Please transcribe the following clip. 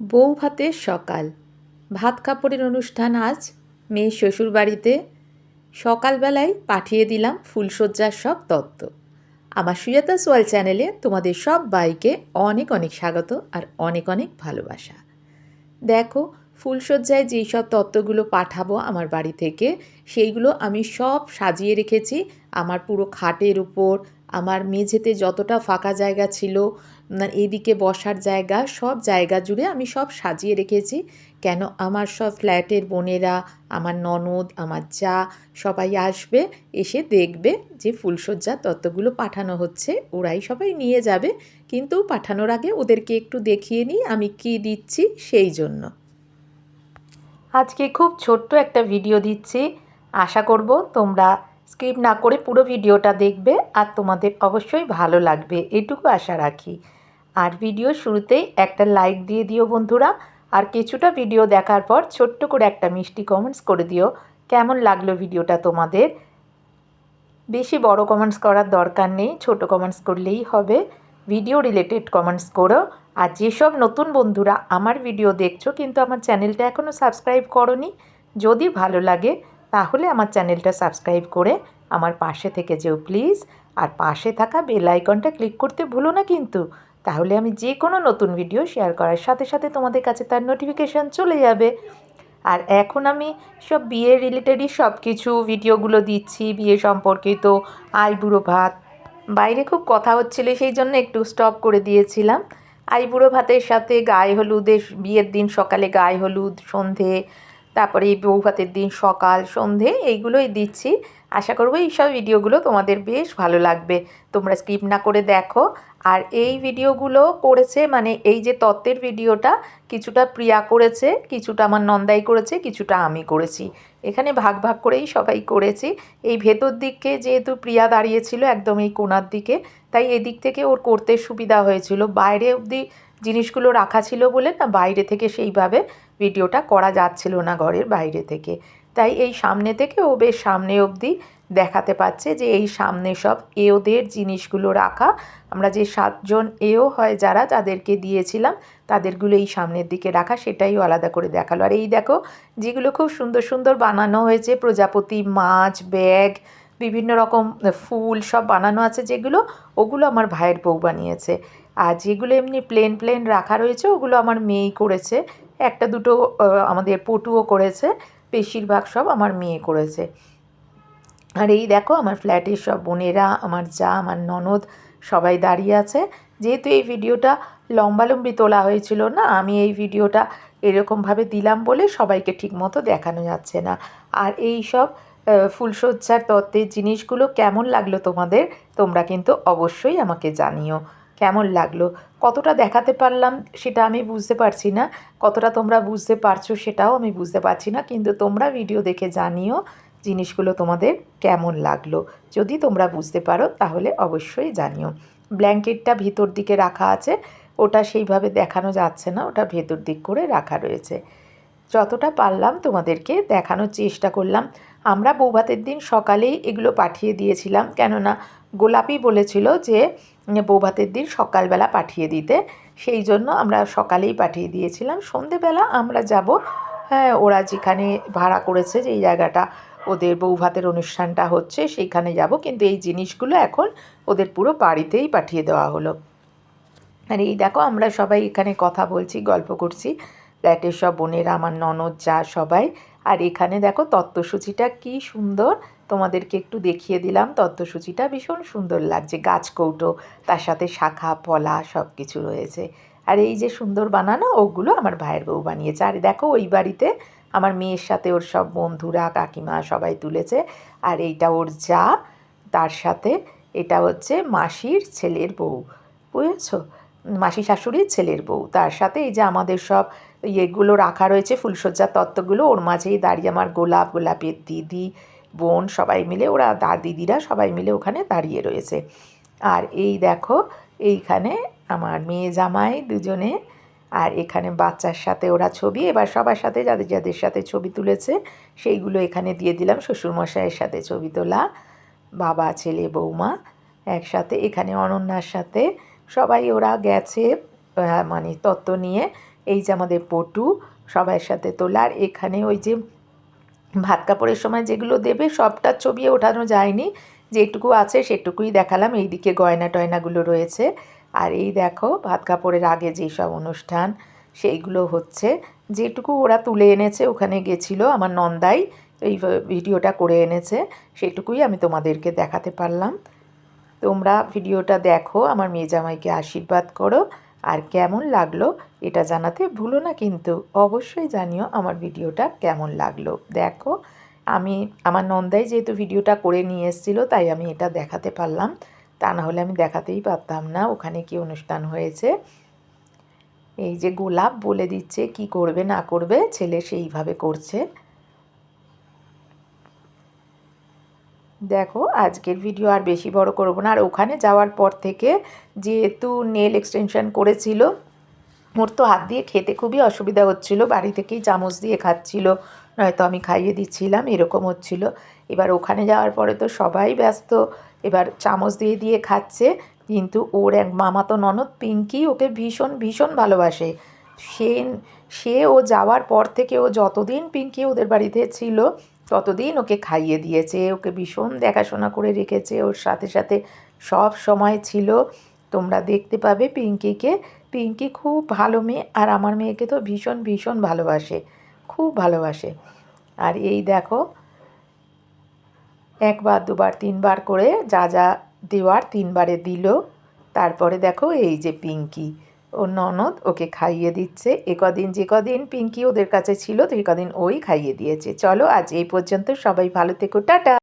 বউ ভাতের সকাল। ভাত কাপড়ের অনুষ্ঠান আজ। মেয়ে শ্বশুর বাড়িতে সকালবেলায় পাঠিয়ে দিলাম ফুলশয্যার সব তত্ত্ব। আমার সুজাতা সোয়াল চ্যানেলে তোমাদের সব বাইকে অনেক অনেক স্বাগত আর অনেক অনেক ভালোবাসা। দেখো, ফুলশয্যায় যেই সব তত্ত্বগুলো পাঠাবো আমার বাড়ি থেকে, সেইগুলো আমি সব সাজিয়ে রেখেছি আমার পুরো খাটের উপর আমার মেঝেতে যতটা ফাঁকা জায়গা ছিল এদিকে বসার জায়গা, সব জায়গা জুড়ে আমি সব সাজিয়ে রেখেছি। কেন আমার সব ফ্ল্যাটের বোনেরা, আমার ননদ, আমার যা সবাই আসবে, এসে দেখবে যে ফুলশয্যা তত্ত্বগুলো পাঠানো হচ্ছে, ওরাই সবাই নিয়ে যাবে। কিন্তু পাঠানোর আগে ওদেরকে একটু দেখিয়ে নিই, আমি কি দিচ্ছি সেই জন্য। আজকে খুব ছোট্ট একটা ভিডিও দিচ্ছি। আশা করব তোমরা স্কিপ না করে পুরো ভিডিওটা দেখবে আর তোমাদের অবশ্যই ভালো লাগবে, এটুকু আশা রাখি। আর ভিডিও শুরুতেই একটা লাইক দিয়ে দিও বন্ধুরা, আর কিছুটা ভিডিও দেখার পর ছোট্ট করে একটা মিষ্টি কমেন্টস করে দিও, কেমন লাগল ভিডিওটা তোমাদের? বেশি বড় কমেন্টস করার দরকার নেই, ছোট কমেন্টস করলেই হবে। ভিডিও রিলেটেড কমেন্টস করো, আর যেসব নতুন বন্ধুরা আমার ভিডিও দেখছ কিন্তু আমার চ্যানেলটা এখনও সাবস্ক্রাইব করনি, যদি ভালো লাগে তাহলে আমার চ্যানেলটা সাবস্ক্রাইব করে আমার পাশে থেকে যেও প্লিজ। আর পাশে থাকা বেল আইকনটা ক্লিক করতে ভুলো না কিন্তু। তাহলে আমি যে কোনো নতুন ভিডিও শেয়ার করার সাথে সাথে তোমাদের কাছে তার নোটিফিকেশান চলে যাবে। আর এখন আমি সব বিয়ে রিলেটেডই সব কিছু ভিডিওগুলো দিচ্ছি, বিয়ে সম্পর্কিত, আইবুড়ো ভাত। বাইরে খুব কথা হচ্ছিল, সেই জন্য একটু স্টপ করে দিয়েছিলাম। আইবুড়ো ভাতের সাথে গায়ে হলুদের, বিয়ের দিন সকালে গায়ে হলুদ, সন্ধে তারপরে এই বউ ভাতের দিন সকাল, সন্ধে এইগুলোই দিচ্ছি। আশা করব এইসব ভিডিওগুলো তোমাদের বেশ ভালো লাগবে। তোমরা স্কিপ না করে দেখো। আর এই ভিডিওগুলো করেছে মানে এই যে তত্ত্বের ভিডিওটা কিছুটা প্রিয়া করেছে, কিছুটা আমার নন্দাই করেছে, কিছুটা আমি করেছি। এখানে ভাগ ভাগ করেই সবাই করেছি। এই ভেতর দিকে যেহেতু প্রিয়া দাঁড়িয়েছিল একদম এই কোনার দিকে, তাই এদিক থেকে ওর করতে সুবিধা হয়েছিল। বাইরে অবধি জিনিসগুলো রাখা ছিল বলে না বাইরে থেকে সেইভাবে ভিডিওটা করা যাচ্ছিল না ঘরের বাইরে থেকে। তাই এই সামনে থেকে ও বেশ সামনে অবধি দেখাতে পাচ্ছে যে এই সামনে সব এওদের জিনিসগুলো রাখা। আমরা যে সাতজন এও হয় যারা যাদেরকে দিয়েছিলাম, তাদেরগুলো এই সামনের দিকে রাখা, সেটাই আলাদা করে দেখাল। আর এই দেখো, যেগুলো খুব সুন্দর সুন্দর বানানো হয়েছে, প্রজাপতি মাছ, ব্যাগ, বিভিন্ন রকম ফুল সব বানানো আছে যেগুলো, ওগুলো আমার ভাইয়ের বউ বানিয়েছে। আর যেগুলো এমনি প্লেন প্লেন রাখা রয়েছে, ওগুলো আমার মেয়েই করেছে। একটা দুটো আমাদের পটুও করেছে, বেশিরভাগ সব আমার মেয়ে করেছে। আর এই দেখো, আমার ফ্ল্যাটের সব বোনেরা, আমার যা, আমার ননদ সবাই দাঁড়িয়ে আছে। যেহেতু এই ভিডিওটা লম্বালম্বি তোলা হয়েছিল না, আমি এই ভিডিওটা এরকমভাবে দিলাম বলে সবাইকে ঠিকমতো দেখানো যাচ্ছে না। আর এই সব ফুলশয্যার তত্ত্বের জিনিসগুলো কেমন লাগল তোমাদের, তোমরা কিন্তু অবশ্যই আমাকে জানিও। কেমন লাগল? কতটা দেখাতে পারলাম সেটা আমি বুঝতে পারছি না। কতটা তোমরা বুঝতে পারছ সেটাও আমি বুঝতে পারছি না। কিন্তু তোমরা ভিডিও দেখে জানিও জিনিসগুলো তোমাদের কেমন লাগল। যদি তোমরা বুঝতে পারো তাহলে অবশ্যই জানিও। ব্ল্যাঙ্কেটটা ভিতর দিকে রাখা আছে। ওটা সেইভাবে দেখানো যাচ্ছে না। ওটা ভেতর দিক করে রাখা রয়েছে। যতটা পারলাম তোমাদেরকে দেখানোর চেষ্টা করলাম। আমরা বৌভাতের দিন সকালেই এগুলো পাঠিয়ে দিয়েছিলাম। কেননা গোলাপি বলেছিল যে, বৌভাতের দিন সকালবেলা পাঠিয়ে দিতে। সেই জন্য আমরা সকালেই পাঠিয়ে দিয়েছিলাম। সন্ধেবেলা আমরা যাব হ্যাঁ ওরা যেখানে ভাড়া করেছে যে এই জায়গাটা ওদের বৌভাতের অনুষ্ঠানটা হচ্ছে, সেইখানে যাব। কিন্তু এই জিনিসগুলো এখন ওদের পুরো বাড়িতেই পাঠিয়ে দেওয়া হলো। আর এই দেখো, আমরা সবাই এখানে কথা বলছি, গল্প করছি। ফ্ল্যাটের সব বোনেরা, আমার ননদ, যা সবাই। আর এখানে দেখো তত্ত্বসূচিটা কি সুন্দর। তোমাদেরকে একটু দেখিয়ে দিলাম, তত্ত্বসূচিটা ভীষণ সুন্দর লাগছে। গাছ কৌটো, তার সাথে শাখা, পলা সব কিছু রয়েছে। আর এই যে সুন্দর বানানো, ওগুলো আমার ভাইয়ের বউ বানিয়েছে। আর দেখো ওই বাড়িতে আমার মেয়ের সাথে ওর সব বন্ধুরা, কাকিমা সবাই তুলেছে। আর এইটা ওর যা, তার সাথে এটা হচ্ছে মাসির ছেলের বউ। বুঝেছ? মাসি শাশুড়ির ছেলের বউ। তার সাথে এই যে আমাদের সব ইয়েগুলো রাখা রয়েছে ফুলসজ্জার তত্ত্বগুলো। ওর মাঝেই দাঁড়িয়ে আমার গোলাপ, গোলাপের দিদি, বোন সবাই মিলে, ওরা দা, দিদিরা সবাই মিলে ওখানে দাঁড়িয়ে রয়েছে। আর এই দেখো, এইখানে আমার মেয়ে জামাই দুজনে, আর এখানে বাচ্চার সাথে ওরা ছবি। এবার সবার সাথে যাদের যাদের সাথে ছবি তুলেছে, সেইগুলো এখানে দিয়ে দিলাম। শ্বশুরমশাইয়ের সাথে ছবি তোলা, বাবা, ছেলে, বৌমা একসাথে। এখানে অনন্যার সাথে সবাই ওরা গেছে মানে তত্ত্ব নিয়ে এই যে আমাদের পটু সবার সাথে তোলা আর এখানে ওই যে ভাত কাপড়ের সময় যেগুলো দেবে, সবটা ছবি ওঠানো যায়নি। যেটুকু আছে সেটুকুই দেখালাম, এইদিকে গয়না টয়নাগুলো রয়েছে। আর এই দেখো, ভাত কাপড়ের আগে যেসব অনুষ্ঠান, সেইগুলো হচ্ছে। যেটুকু ওরা তুলে এনেছে, ওখানে গেছিল আমার নন্দাই, এই ভিডিওটা করে এনেছে, সেটুকুই আমি তোমাদেরকে দেখাতে পারলাম। তোমরা ভিডিওটা দেখো, আমার মেয়ে জামাইকে আশীর্বাদ করো। আর কেমন লাগল এটা জানাতে ভুলো না কিন্তু অবশ্যই জানিও আমার ভিডিওটা কেমন লাগল। দেখো, আমি, আমার নন্দাই যেহেতু ভিডিওটা করে নিয়ে এসেছিল, তাই আমি এটা দেখাতে পারলাম। তা না হলে আমি দেখাতেই পারতাম না, ওখানে কি অনুষ্ঠান হয়েছে? এই যে গোলাপ বলে দিচ্ছে, কি করবে না করবে, ছেলে সেইভাবে করছে। দেখো, আজকের ভিডিও আর বেশি বড় করব না। আর ওখানে যাওয়ার পর থেকে যেহেতু নেল এক্সটেনশন করেছিল, ওর তো হাত দিয়ে খেতে খুবই অসুবিধা হচ্ছিল। বাড়ি থেকেই চামচ দিয়ে খাচ্ছিল, নয়তো আমি খাইয়ে দিচ্ছিলাম, এরকম হচ্ছিল। এবার ওখানে যাওয়ার পরে তো সবাই ব্যস্ত, এবার চামচ দিয়ে দিয়ে খাচ্ছে। কিন্তু ওর এক মামাতো ননদ পিঙ্কি ওকে ভীষণ ভীষণ ভালোবাসে। সে সে ও যাওয়ার পর থেকে ও যতদিন পিঙ্কি ওদের বাড়িতে ছিল ততদিন ওকে খাইয়ে দিয়েছে, ওকে ভীষণ দেখাশোনা করে রেখেছে, ওর সাথে সাথে সব সময় ছিল। তোমরা দেখতে পাবে পিঙ্কিকে, পিঙ্কি খুব ভালো মেয়ে আর আমার মেয়েকে তো ভীষণ ভীষণ ভালোবাসে, খুব ভালোবাসে। আর এই দেখো, একবার, দুবার, তিনবার করে যা যা দেওয়ার তিনবারে দিল। তারপরে দেখো এই যে পিঙ্কি। ও ননদ ওকে খাইয়ে দিচ্ছে। এ কদিন যে কদিন পিঙ্কি ওদের কাছে ছিল, তো কদিন ওই খাইয়ে দিয়েছে। চলো আজ এই পর্যন্ত সবাই ভালো থেকো, টাটা!